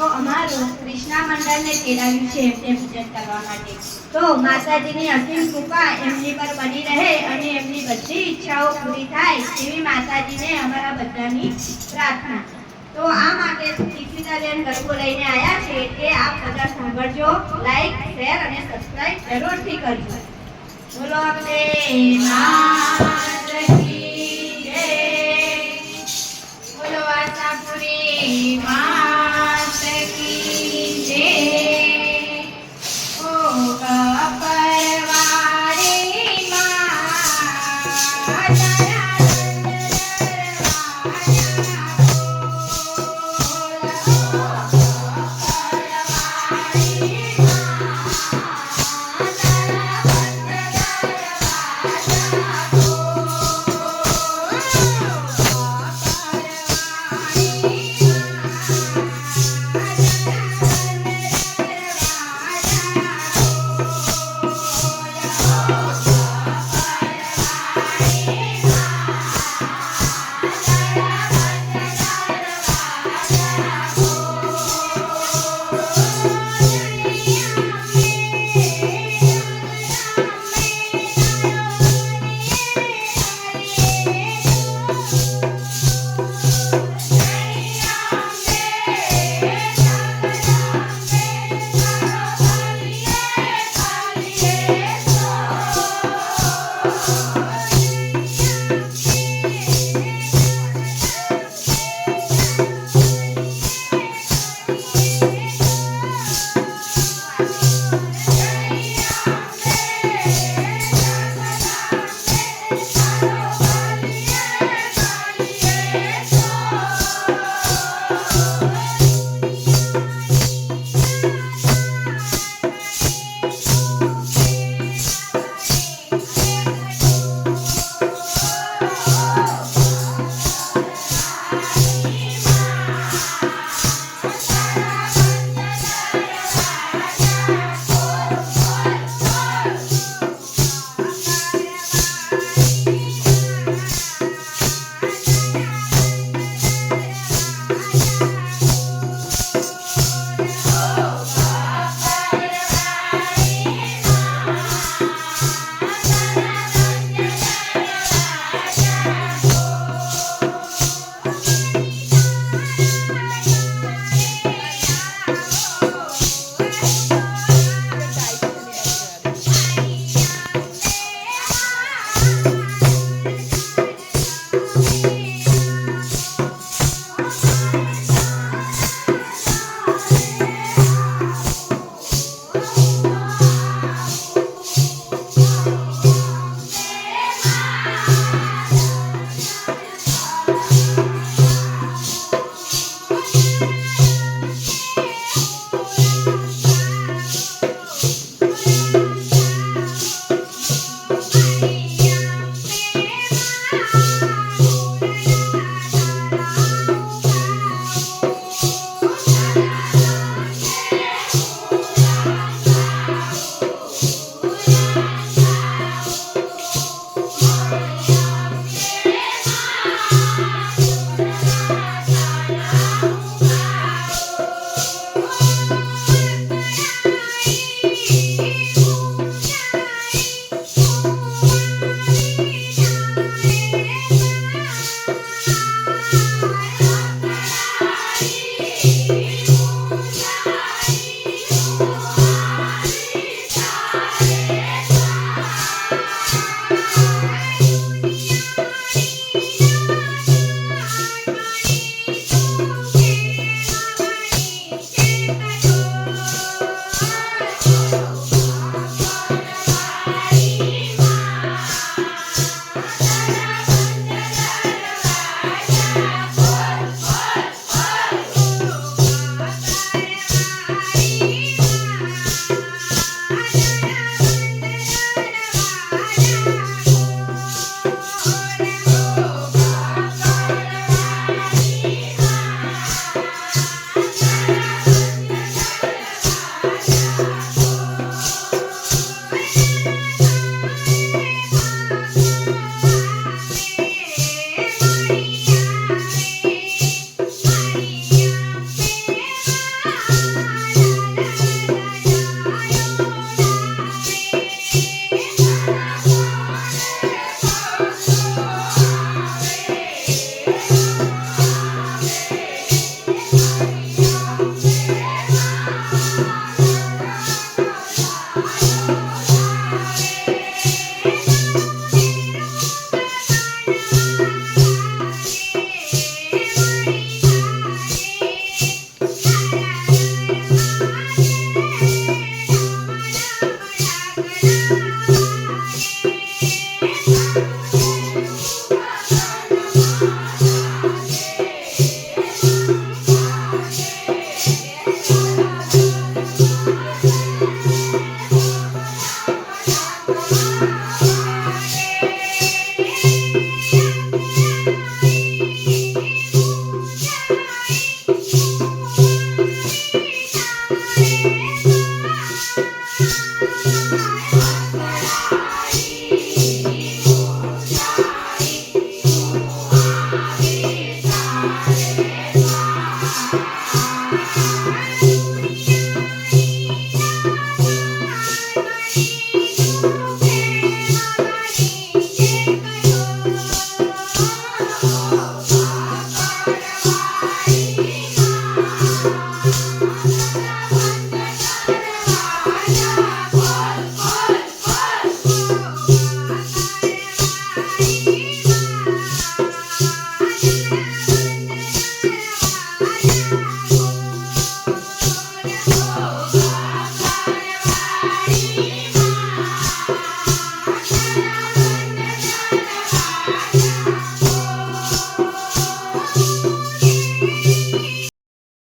તો અમારું કૃષ્ણા મંડળને તેડાવ્યું છે એમને પૂજન કરવા માટે. તો માતાજીની અસીમ કૃપા એમની પર બની રહે અને એમની બધી ઈચ્છાઓ પૂરી થાય એવી માતાજીને અમારા બધાની પ્રાર્થના. તો આ માટે દીક્ષિતાબેન ગરબો લઈને આવ્યા છે કે આપ બધા સાંભળજો લાઈક શેર અને સબસ્ક્રાઈબ જરૂરથી કરજો. બોલો આપણે માત જય. બોલો આશાપુરી માત